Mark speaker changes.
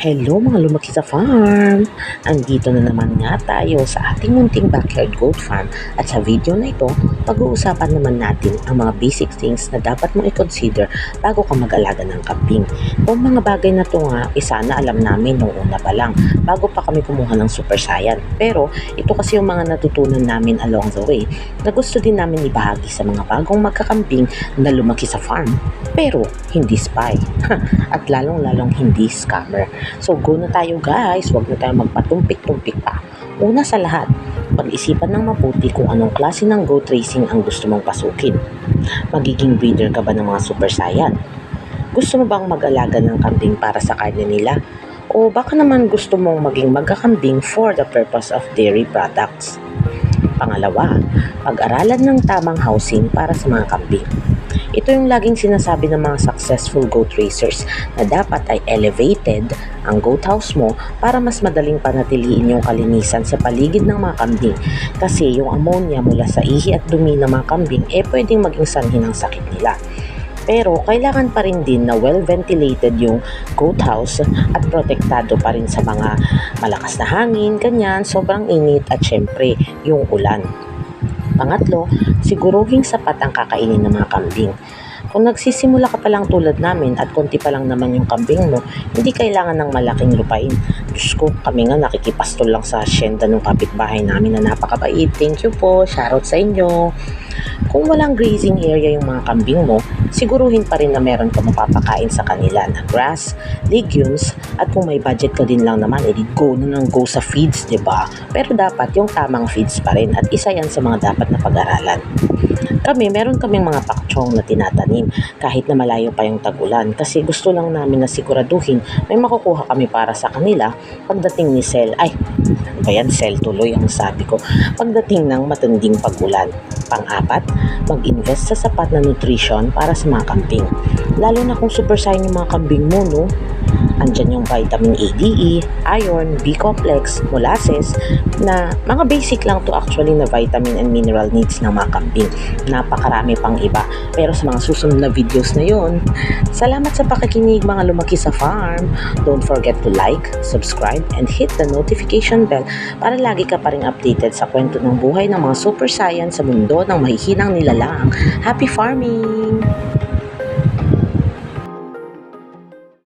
Speaker 1: Hello mga lumaki sa farm! Andito na naman nga tayo sa ating munting backyard goat farm at sa video na ito, pag-uusapan naman natin ang mga basic things na dapat mong i-consider bago ka mag-alaga ng kambing. Itong mga bagay na to nga, isa na alam namin nung una pa lang bago pa kami kumuha ng super science. Pero ito kasi yung mga natutunan namin along the way na gusto din namin ibahagi sa mga bagong magkakambing na lumaki sa farm pero hindi spy at lalong-lalong hindi scammer. So go na tayo guys, huwag na tayo magpatumpik-tumpik pa. Una sa lahat, pag-isipan ng mabuti kung anong klase ng goat racing ang gusto mong pasukin. Magiging breeder ka ba ng mga super saiyan? Gusto mo bang mag-alaga ng kambing para sa karne nila? O baka naman gusto mong maging magkakambing for the purpose of dairy products? Pangalawa, pag-aralan ng tamang housing para sa mga kambing. Ito yung laging sinasabi ng mga successful goat racers na dapat ay elevated ang goat house mo para mas madaling panatiliin yung kalinisan sa paligid ng mga kambing kasi yung ammonia mula sa ihi at dumi ng mga kambing eh pwedeng maging sanhi ng sakit nila. Pero kailangan pa rin din na well ventilated yung goat house at protektado pa rin sa mga malakas na hangin, ganyan, sobrang init at syempre yung ulan. Pangatlo, siguruhing sapat ang kakainin ng mga kambing. Kung nagsisimula ka pa lang tulad namin at konti pa lang naman yung kambing mo, hindi kailangan ng malaking lupain. Diyos ko, kami nga nakikipastol lang sa asyenda ng kapitbahay namin na napakabait. Thank you po, shoutout sa inyo. Kung walang grazing area yung mga kambing mo, siguruhin pa rin na meron ka mapapakain sa kanila na grass, legumes, at kung may budget ka din lang naman, edi go na ng go sa feeds, 'di ba? Pero dapat yung tamang feeds pa rin at isa yan sa mga dapat na pag-aralan. Kami, meron kaming mga pakchong na tinatanim kahit na malayo pa yung tag-ulan kasi gusto lang namin na siguraduhin may makukuha kami para sa kanila pagdating ni Sel. Ay, ano ba yan? Sel tuloy ang sabi ko. Pagdating ng matinding pag-ulan. Pang-apat, mag-invest sa sapat na nutrition para sa mga kambing. Lalo na kung super sign yung mga kambing mo, no? Andyan yung vitamin A, D, E, iron, B-complex, molasses, na mga basic lang to actually na vitamin and mineral needs ng mga kambing. Napakarami pang iba. Pero sa mga susunod na videos na yon, salamat sa pakikinig mga lumaki sa farm. Don't forget to like, subscribe, and hit the notification bell para lagi ka pa rin updated sa kwento ng buhay ng mga super science sa mundo ng mahihinang nilalang. Happy farming!